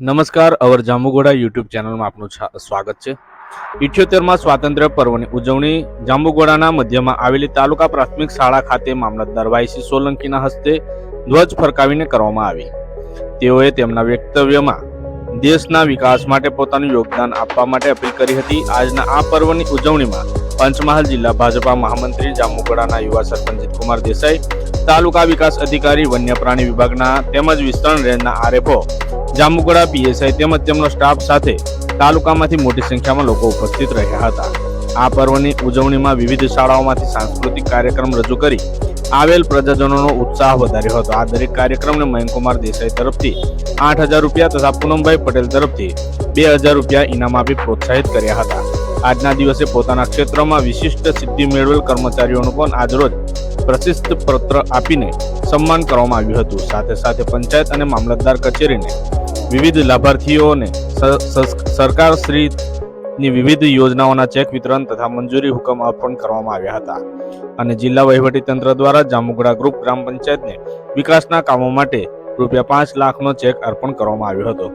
નમસ્કાર, અવર જાંબુગોડા યુટ્યુબ ચેનલમાં આપનું સ્વાગત છે. ઇઠ્યોતેરમાં સ્વાતંત્ર્ય પર્વની ઉજવણી જાંબુઘોડાના મધ્યમાં આવેલી તાલુકા પ્રાથમિક શાળા ખાતે મામલતદાર વાયસી સોલંકીના હસ્તે ધ્વજ ફરકાવીને કરવામાં આવી. તેઓએ તેમના વક્તવ્યમાં દેશના વિકાસ માટે પોતાનું યોગદાન આપવા માટે અપીલ કરી હતી. આજના આ પર્વની ઉજવણીમાં પંચમહાલ જિલ્લા ભાજપા મહામંત્રી જાંબુગોડાના યુવા સરપંચ કુમાર દેસાઈ, તાલુકા વિકાસ અધિકારી વન્ય પ્રાણી વિભાગના તેમજ વિસ્તરણ રેન્જના આરએફઓ જાંબુગડા પીએસઆઈ તેમજ તેમનો સ્ટાફ સાથે તાલુકામાંથી મોટી સંખ્યામાં લોકો ઉપસ્થિત રહ્યા હતા. આ પર્વની ઉજવણીમાં વિવિધ શાળાઓમાંથી સાંસ્કૃતિક કાર્યક્રમ રજૂ કરી આવેલ પ્રજાજનોનો ઉત્સાહ વધાર્યો હતો. આ દરેક કાર્યક્રમને મયંકુમાર દેસાઈ તરફથી આઠ હજાર રૂપિયા તથા પૂનમભાઈ પટેલ તરફથી બે હજાર રૂપિયા ઇનામ આપી પ્રોત્સાહિત કર્યા હતા. આજના દિવસે પોતાના ક્ષેત્રમાં વિશિષ્ટ સિદ્ધિ મેળવેલ કર્મચારીઓનું પણ આજરોજ પ્રશિસ્ત પત્ર આપીને સન્માન કરવામાં આવ્યું હતું. સાથે સાથે પંચાયત અને મામલતદાર કચેરીને વિવિધ લાભાર્થીઓને સરકાર શ્રી સરકારશ્રીની વિવિધ યોજનાઓના ચેક વિતરણ તથા મંજૂરી હુકમ અર્પણ કરવામાં આવ્યા હતા. અને જિલ્લા વહીવટી તંત્ર દ્વારા જામુગડા ગ્રુપ ગ્રામ પંચાયતને વિકાસના કામો માટે રૂપિયા પાંચ લાખનો ચેક અર્પણ કરવામાં આવ્યો હતો.